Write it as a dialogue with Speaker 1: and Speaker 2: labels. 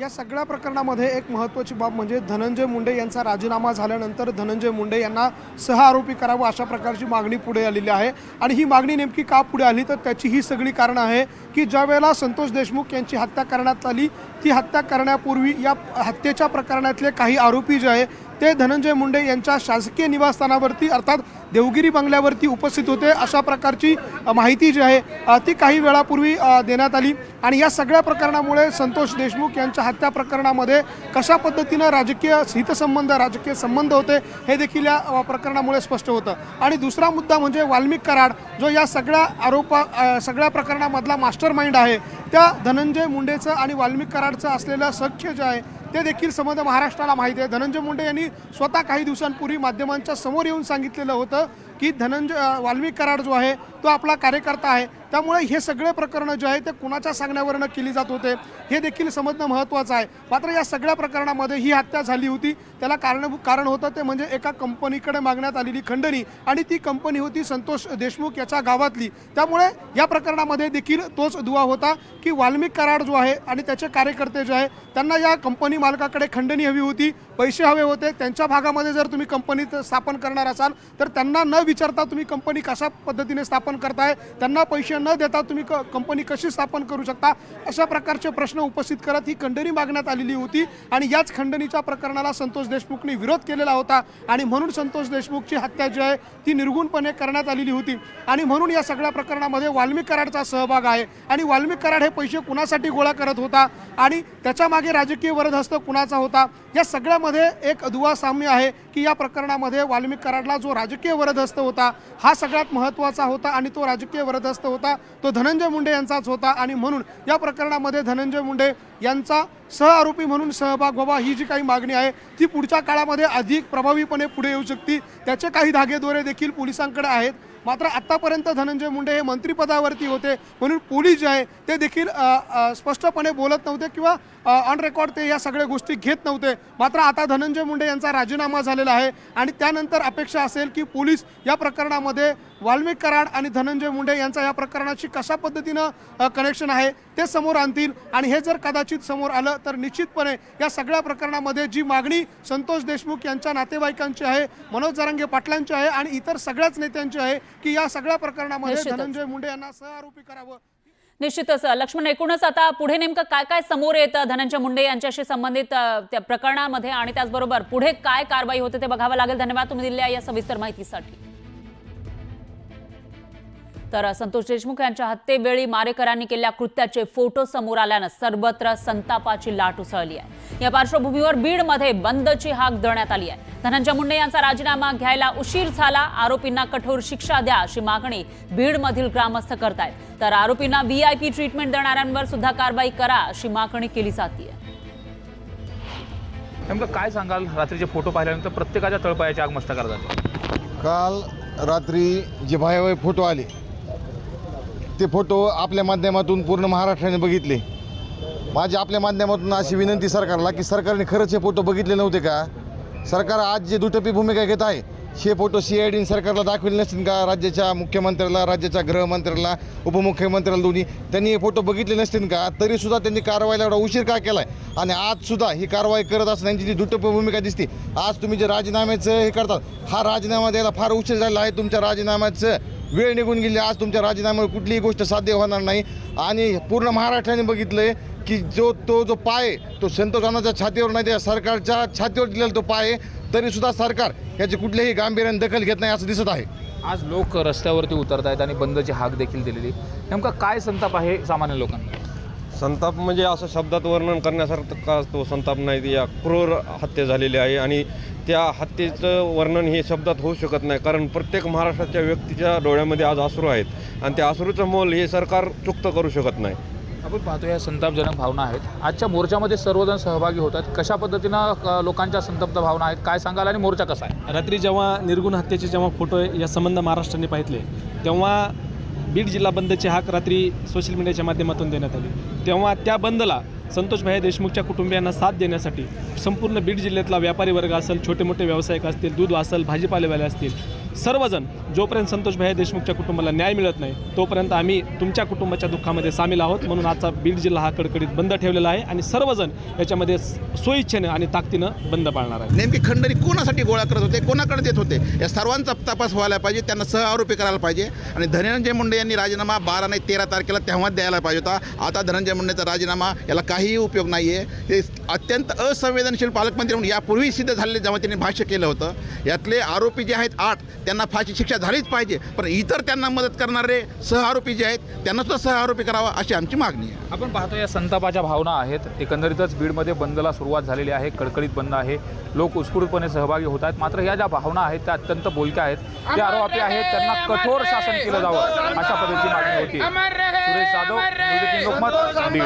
Speaker 1: या सगळ्या प्रकरणामध्ये एक महत्त्वाची बाब म्हणजे धनंजय मुंडे यांचा राजीनामा झाल्यानंतर धनंजय मुंडे यांना सहआरोपी करावं अशा प्रकारची मागणी पुढे आलेली आहे. आणि ही मागणी नेमकी का पुढे आली? तर त्याची ही सगळी कारणं आहे की ज्या वेळेला संतोष देशमुख यांची हत्या करण्यात आली ती हत्या करण्यापूर्वी या हत्येच्या प्रकरणातले काही आरोपी जे आहे ते धनंजय मुंडे यांच्या शासकीय निवासस्थानावरती अर्थात देवगिरी बंगल्यावरती उपस्थित होते. अशा प्रकारची माहिती जी आहे ती काही वेळापूर्वी देण्यात आली. आणि या सगळ्या प्रकरणामुळे संतोष देशमुख यांच्या हत्या प्रकरणामध्ये कशा पद्धतीनं राजकीय हितसंबंध राजकीय संबंध होते हे देखील या प्रकरणामुळे स्पष्ट होतं. आणि दुसरा मुद्दा म्हणजे वाल्मिक कराड जो या सगळ्या आरोपा सगळ्या प्रकरणामधला मास्टर माइंड आहे. त्या धनंजय मुंडेचं आणि वाल्मिक कराडचं असलेलं सख्य जे आहे ते देखील समज महाराष्ट्राला माहिती आहे. धनंजय मुंडे यांनी स्वतः काही दिवसांपूर्वी माध्यमांच्या समोर येऊन सांगितलेलं होतं की धनंजय वाल्मिक कराड जो आहे तो आपला कार्यकर्ता आहे. त्यामुळे हे सगळे प्रकरणं जे आहे ते कुणाच्या सांगण्यावरनं केली जात होते हे देखील समजणं महत्त्वाचं आहे. मात्र या सगळ्या प्रकरणामध्ये ही हत्या झाली होती. त्याला कारण कारण होतं ते म्हणजे एका कंपनीकडे मागण्यात आलेली खंडणी आणि ती कंपनी होती संतोष देशमुख याच्या गावातली. त्यामुळे या प्रकरणामध्ये देखील तोच दुवा होता की वाल्मिक कराड जो आहे आणि त्याचे कार्यकर्ते जे आहे त्यांना या कंपनी मालकाकडे खंडणी हवी होती पैसे हवे होते. त्यांच्या भागामध्ये जर तुम्ही कंपनीत स्थापन करणार असाल तर त्यांना न विचारता तुम्ही कंपनी कशा पद्धतीने स्थापन करताय त्यांना पैसे न देता तुम्ही क कंपनी कशी स्थापन करू शकता? अशा प्रकारचे प्रश्न उपस्थित करत ही खंडणी मागण्यात आलेली होती आणि याच खंडणीच्या प्रकरणाला संतोष देशमुखने विरोध केलेला होता आणि म्हणून संतोष देशमुखची हत्या जी आहे ती निर्गुणपणे करण्यात आलेली होती. आणि म्हणून या सगळ्या प्रकरणामध्ये वाल्मिक कराडचा सहभाग आहे. आणि वाल्मिक कराड हे पैसे कुणासाठी गोळा करत होता? आणि त्याच्यामागे राजकीय वरदहस्त कुणाचा होता? या सगळ्यामध्ये एक दुवा साम्य आहे की या प्रकरणामध्ये वाल्मिक कराडला जो राजकीय वरदहस्त होता हा सगळ्यात महत्त्वाचा होता आणि तो राजकीय वरदहस्त होता तो धनंजय मुंडे यांचाच होता आणि म्हणून या प्रकरणामध्ये धनंजय मुंडे यांचा सहआरोपी म्हणून सहभाग व्हावा ही जी काही मागणी आहे ती पुढच्या काळामध्ये अधिक प्रभावीपणे पुढे येऊ शकते. त्याचे काही धागेदोरे देखील पोलिसांकडे आहेत. मात्र आत्तापर्यंत धनंजय मुंडे हे मंत्रिपदावरती होते म्हणून पोलीस जे आहे ते देखील स्पष्टपणे बोलत नव्हते किंवा ऑन रेकॉर्ड ते या सगळ्या गोष्टी घेत नव्हते. मात्र आता धनंजय मुंडे यांचा राजीनामा झालेला आहे आणि त्यानंतर अपेक्षा असेल की पोलीस या प्रकरणामध्ये वाल्मिक कराड आणि धनंजय मुंडे यांचा या प्रकरणाची कशा पद्धतीनं कनेक्शन आहे ते समोर आणतील. आणि हे जर कदाचित समोर आलं तर निश्चितपणे या सगळ्या प्रकरणामध्ये जी मागणी संतोष देशमुख यांच्या नातेवाईकांची आहे मनोज जरांगे पाटलांची आहे आणि इतर सगळ्याच नेत्यांची आहे की या सगळ्या प्रकरणामध्ये. धनंजय मुंडे यांना सहआरोपी करावं.
Speaker 2: निश्चितच. लक्ष्मण एकूणच आता पुढे नेमकं काय काय समोर येतं धनंजय मुंडे यांच्याशी संबंधित त्या प्रकरणामध्ये आणि त्याचबरोबर पुढे काय कारवाई होते ते बघावं लागेल. धन्यवाद तुम्ही दिलेल्या या सविस्तर माहितीसाठी. तर संतोष देशमुख यांच्या हत्येवेळी मारेकरांनी केलेल्या कृत्याचे फोटो समोर आल्यानं सर्वत्र संतापाची लाट उसळली आहे. या पार्श्वभूमीवर बीडमध्ये बंदची हाक देण्यात आली आहे. धनंजय मुंडे यांचा राजीनामा घ्यायला उशीर झाला. आरोपींना कठोर शिक्षा द्या अशी मागणी बीडमधील ग्रामस्थ करतायत. तर आरोपींना व्हीआयपी ट्रीटमेंट देणाऱ्यांवर सुद्धा कारवाई करा अशी मागणी केली जाते
Speaker 3: नेमकं काय सांगाल? रात्रीचे फोटो पाहिल्यानंतर प्रत्येकाच्या तळपायाची आग मस्तकार झाली
Speaker 4: काल रात्री जे भयावह फोटो आले ते फोटो आपल्या माध्यमातून पूर्ण महाराष्ट्राने बघितले. माझी आपल्या माध्यमातून अशी विनंती सरकारला की सरकारने खरंच हे फोटो बघितले नव्हते का? सरकार आज जे दुटपी भूमिका घेत आहे हे फोटो सी आय डीने सरकारला दाखवले नसतील का? राज्याच्या मुख्यमंत्र्याला राज्याच्या गृहमंत्र्याला उपमुख्यमंत्र्याला दोन्ही त्यांनी हे फोटो बघितले नसतील का? तरीसुद्धा त्यांनी कारवाईला एवढा उशीर का केला आहे आणि आजसुद्धा ही कारवाई करत असताना त्यांची जी दुटप्पी भूमिका दिसते आज तुम्ही जे राजीनाम्याचं हे करतात हा राजीनामा द्यायला फार उशीर झालेला आहे तुमच्या राजीनाम्याचं. वेळ निघून गेली आज तुमच्या राजीनाम्यावर कुठलीही गोष्ट साध्य होणार नाही. आणि पूर्ण महाराष्ट्राने बघितलंय की जो तो जो पाय आहे, तो संतोषानाच्या छातीवर नाही त्या सरकारच्या छातीवर दिलेला तो पाय आहे तरीसुद्धा सरकार याची कुठल्याही गांभीर्याने दखल घेत नाही असं दिसत आहे.
Speaker 3: आज लोक रस्त्यावरती उतरत आहेत आणि बंदची हाक देखील दिलेली. नेमका काय संताप आहे सामान्य लोकांना?
Speaker 5: संताप म्हणजे असं शब्दात वर्णन करण्यासारखा तो संताप नाही ती या क्रूर हत्या झालेली आहे आणि त्या हत्येचं वर्णन हे शब्दात होऊ शकत नाही. कारण प्रत्येक महाराष्ट्राच्या व्यक्तीच्या डोळ्यामध्ये आज अश्रू आहेत आणि त्या अश्रूचं मोल हे सरकार चुकतं करू शकत नाही.
Speaker 3: आपण पाहतो या संतापजनक भावना आहेत. आजच्या मोर्चामध्ये सर्वजण सहभागी होतात. कशा पद्धतीनं लोकांच्या संतप्त भावना आहेत? काय सांगाल आणि मोर्चा कसा आहे?
Speaker 6: रात्री जेव्हा निर्गुण हत्येचे जेव्हा फोटो या संबंध महाराष्ट्राने पाहितले तेव्हा बीड जिल्हा बंदची हाक रात्री सोशल मीडियाच्या माध्यमातून देण्यात आली. तेव्हा त्या बंदला संतोषभाई देशमुखच्या कुटुंबियांना साथ देण्यासाठी संपूर्ण बीड जिल्ह्यातला व्यापारी वर्ग असेल छोटे मोठे व्यावसायिक असतील दूध असेल भाजीपालेवाले असतील सर्वजण जोपर्यंत संतोष भाई देशमुखच्या कुटुंबाला न्याय मिळत नाही तोपर्यंत आम्ही तुमच्या कुटुंबाच्या दुःखामध्ये सामील आहोत. म्हणून आजचा बीड जिल्हा हा कडकडीत बंद ठेवलेला आहे आणि सर्वजण याच्यामध्ये स्वइच्छेनं आणि ताकदीनं बंद पाळणार आहे
Speaker 7: नेमकी खंडणी कोणासाठी गोळा करत होते कोणाकडे देत होते? या सर्वांचा तपास व्हायला पाहिजे त्यांना सह आरोपी करायला पाहिजे. आणि धनंजय मुंडे यांनी राजीनामा बारा नाही तेरा तारखेला तेव्हा द्यायला पाहिजे होता. आता धनंजय मुंडेचा राजीनामा याला काहीही उपयोग नाही आहे हे अत्यंत असंवेदनशील पालकमंत्री म्हणून यापूर्वी सिद्ध झालेले जेव्हा त्यांनी भाष्य केलं होतं यातले आरोपी जे आहेत आठ त्यांना फाशी शिक्षा झालीच पाहिजे. पण इतर त्यांना मदत करणारे सह आरोपी जे आहेत त्यांना सुद्धा सह आरोपी करावा अशी आमची मागणी आहे.
Speaker 3: आपण पाहतो या संतापाच्या भावना आहेत. एकंदरीतच बीडमध्ये बंदला सुरुवात झालेली आहे. कडकडीत बंद आहे. लोक उत्स्फूर्तपणे सहभागी होत आहेत. मात्र या ज्या भावना आहेत त्या अत्यंत बोलक्या आहेत. जे आरोपी आहेत त्यांना कठोर शासन केलं जावं अशा पद्धतीची मागणी होती. सुरेश जाधव लोकमत बीड.